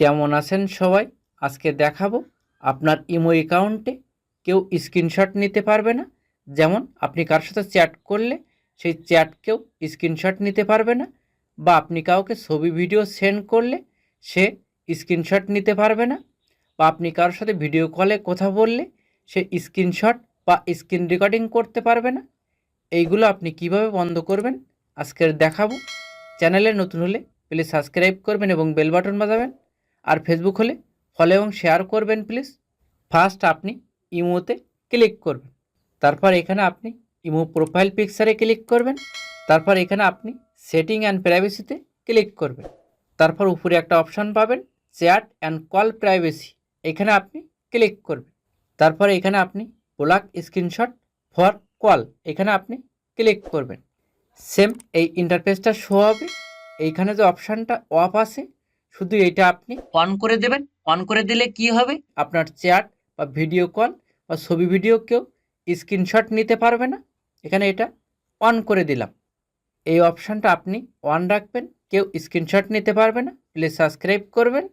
কেমন আছেন সবাই? আজকে দেখাবো আপনার ইমো অ্যাকাউন্টে কেউ স্ক্রিনশট নিতে পারবে না। যেমন আপনি কার সাথে চ্যাট করলে সেই চ্যাটকেও স্ক্রিনশট নিতে পারবে না বা আপনি কাউকে ছবি, ভিডিও সেন্ড করলে সে স্ক্রিনশট নিতে পারবে না বা আপনি কারোর সাথে ভিডিও কলে কথা বললে সে স্ক্রিনশট বা স্ক্রিন রেকর্ডিং করতে পারবে না। এইগুলো আপনি কীভাবে বন্ধ করবেন? আজকের দেখাবো। চ্যানেলে নতুন হলে প্লিজ সাবস্ক্রাইব করবেন এবং বেল বাটন বাজাবেন। আর ফেসবুক হলে ফলো এবং শেয়ার করবেন প্লিজ ফার্স্ট আপনি ইমোতে ক্লিক করবেন। তারপর এখানে আপনি ইমো প্রোফাইল পিকচারে ক্লিক করবেন। তারপর এখানে আপনি সেটিং অ্যান্ড প্রাইভেসিতে ক্লিক করবেন। তারপর উপরে একটা অপশান পাবেন চ্যাট অ্যান্ড কল প্রাইভেসি এখানে আপনি ক্লিক করবেন। তারপর এখানে আপনি ব্লক স্ক্রিনশট ফর কল এখানে আপনি ক্লিক করবেন। সেম এই ইন্টারফেসটা শো হবে। এইখানে যে অপশানটা অফ আছে শুধু এটা আপনি অন করে দেবেন। অন করে দিলে কি হবে? আপনার চ্যাট বা ভিডিও কল বা ছবি ভিডিও কেউ স্ক্রিনশট নিতে পারবে না। এখানে এটা অন করে দিলাম। এই অপশানটা আপনি অন রাখবেন। কেউ স্ক্রিনশট নিতে পারবে না। প্লিজ সাবস্ক্রাইব করবেন।